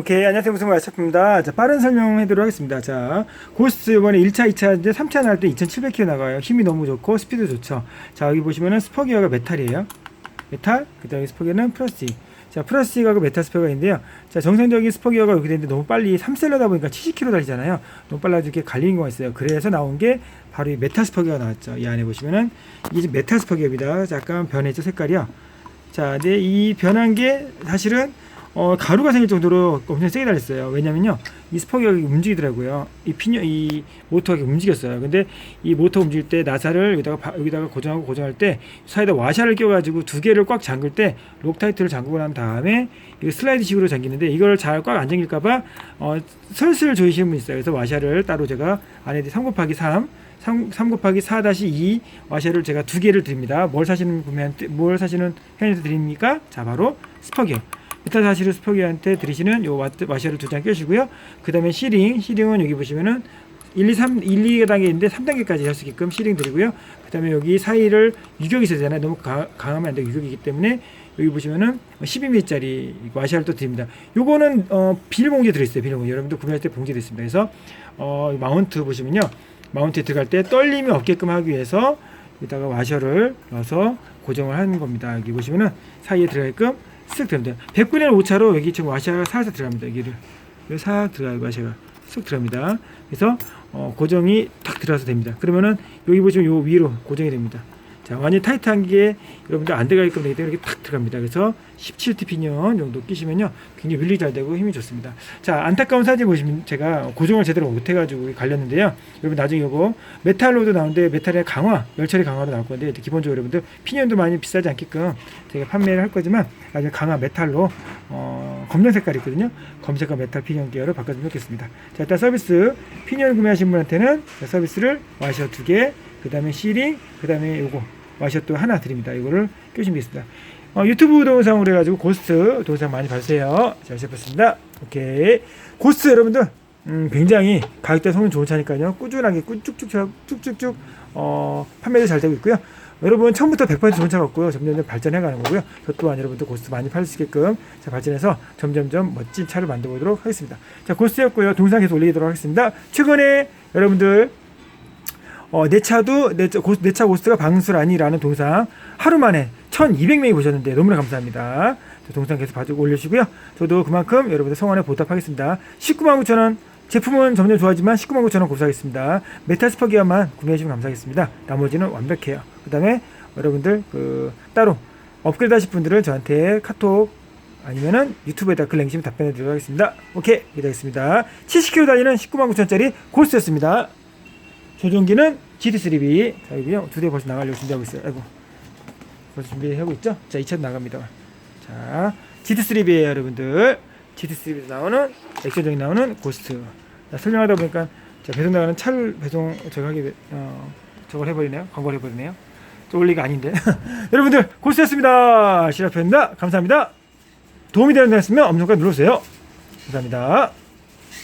오케이 안녕하세요. 무슨 말착입니다. 자 빠른 설명해드리도록 하겠습니다. 자 고스트 이번에 1차 2차 이제 3차 나갈 때 2700km 나가요. 힘이 너무 좋고 스피드 좋죠. 자 여기 보시면은 스퍼기어가 메탈이에요. 메탈 그 다음에 스퍼기어는 플러스 자그 메탈 스퍼기어가 있는데요. 자 정상적인 스퍼기어가 이렇게 되는데 너무 빨리 3셀러다 보니까 70km 달리잖아요. 너무 빨라서 이렇게 갈리는 경우가 있어요. 그래서 나온 게 바로 이 메탈 스퍼기어가 나왔죠. 이 안에 보시면은 이게 메탈 스퍼기어입니다. 자, 약간 변했죠 색깔이요. 자 근데 이 변한 게 사실은 어, 가루가 생길 정도로 엄청 세게 달렸어요. 왜냐면요, 이 스퍼기가 움직이더라고요. 이 피녀, 이 모터가 움직였어요. 근데 이 모터 움직일 때 나사를 여기다가 바- 여기다가 고정하고 고정할 때 사이에다 와샤를 껴가지고 두 개를 꽉 잠글 때 록타이트를 잠그고 난 다음에 이거 슬라이드 식으로 잠기는데 이걸 잘 꽉 안 잠길까봐 어, 슬슬 조이시는 분이 있어요. 그래서 와샤를 따로 제가 안에 3 곱하기 3 3, 3 곱하기 4-2 와샤를 제가 두 개를 드립니다. 뭘 사시는 구매한 뭘 사시는 편의점 드립니까? 자 바로 스퍼기요. 일단 사실은 스퍼기한테 드리시는 요 와- 와셔를 두 장 껴주고요. 그 다음에 시링, 시링은 여기 보시면은 1, 2, 3, 1, 2단계 있는데 3단계까지 할 수 있게끔 시링 드리고요. 그 다음에 여기 사이를 유격이 있어야 되잖아요. 너무 가, 강하면 안 되고 유격이기 때문에 여기 보시면은 12mm짜리 와샤를 또 드립니다. 요거는 어, 비닐봉지에 들어있어요. 비닐봉지. 여러분들 구매할 때 봉지에 들어있습니다. 그래서 어, 이 마운트 보시면요. 마운트에 들어갈 때 떨림이 없게끔 하기 위해서 여기다가 와셔를 넣어서 고정을 하는 겁니다. 여기 보시면은 사이에 들어가게끔 쓱 들어갑니다. 100분의 5차로 여기 지금 와샤가 살살 들어갑니다. 여기를 여기 싹 들어가요. 와샤가 쓱 들어갑니다. 그래서 어, 고정이 탁 들어가서 됩니다. 그러면은 여기 보시면 요 위로 고정이 됩니다. 자, 완전히 타이트한 게 여러분들 안 들어가게끔 되기 때문에 이렇게 탁 들어갑니다. 그래서 17T 피니언 정도 끼시면요. 굉장히 밀리 잘 되고 힘이 좋습니다. 자, 안타까운 사진 보시면 제가 고정을 제대로 못 해가지고 갈렸는데요. 여러분 나중에 이거 메탈로도 나오는데 메탈의 강화, 열처리 강화로 나올 건데 기본적으로 여러분들 피니언도 많이 비싸지 않게끔 제가 판매를 할 거지만 나중에 강화 메탈로 어, 검정 색깔이 있거든요. 검색과 메탈 피니언 계열을 바꿔주면 좋겠습니다. 자, 일단 서비스 피니언 구매하신 분한테는 자, 서비스를 와셔 두 개, 그 다음에 시링, 그 다음에 요거 또 하나 드립니다. 이거를 끼시면 되겠습니다. 어, 유튜브 동영상으로 해가지고 고스트 동영상 많이 봐주세요. 잘 시작했습니다. 오케이. 고스트 여러분들, 음, 굉장히 가격대 성능 좋은 차니까요. 꾸준하게 꾸- 쭉쭉쭉, 쭉쭉쭉, 어, 판매도 잘 되고 있고요. 여러분, 처음부터 100% 좋은 차가 없고요. 점점점 발전해 가는 거고요. 저 또한 여러분들 고스트 많이 팔 수 있게끔 자, 발전해서 점점점 멋진 차를 만들어 보도록 하겠습니다. 자, 고스트였고요. 동영상 계속 올리도록 하겠습니다. 최근에 여러분들, 어, 내 차도 내, 차- 고스트가 방수라니라는 동상 하루 만에 1200명이 보셨는데 너무나 감사합니다. 저 동상 계속 봐주고 올려주시고요. 저도 그만큼 여러분들 성원에 보답하겠습니다. 19만 9천 원 제품은 점점 좋아지만 19만 9천 원 고사하겠습니다. 메탈 스퍼 기어만 구매해주시면 감사하겠습니다. 나머지는 완벽해요. 그 다음에 여러분들 그 따로 업그레이드 하실 분들은 저한테 카톡 아니면은 유튜브에다 글 남기시면 답변해 드리도록 하겠습니다. 오케이 기다리겠습니다. 70km 달리는 19만 9천짜리 고스트였습니다. 조종기는 GT3B 자 여기요. 두 대 벌써 나가려고 준비하고 있어요. 아이고. 벌써 준비하고 있죠? 자 2차 나갑니다. 자 GT3B에요 여러분들. GT3B에서 나오는 액션적인 나오는 고스트. 자, 설명하다 보니까 자, 배송 나가는 차를 배송 저거 하게 어, 저걸 해버리네요. 광고를 해버리네요. 저 원리가 아닌데. 여러분들 고스트였습니다. 시라프입니다. 감사합니다. 도움이 되는 데 있으면 엄청까지 눌러주세요. 감사합니다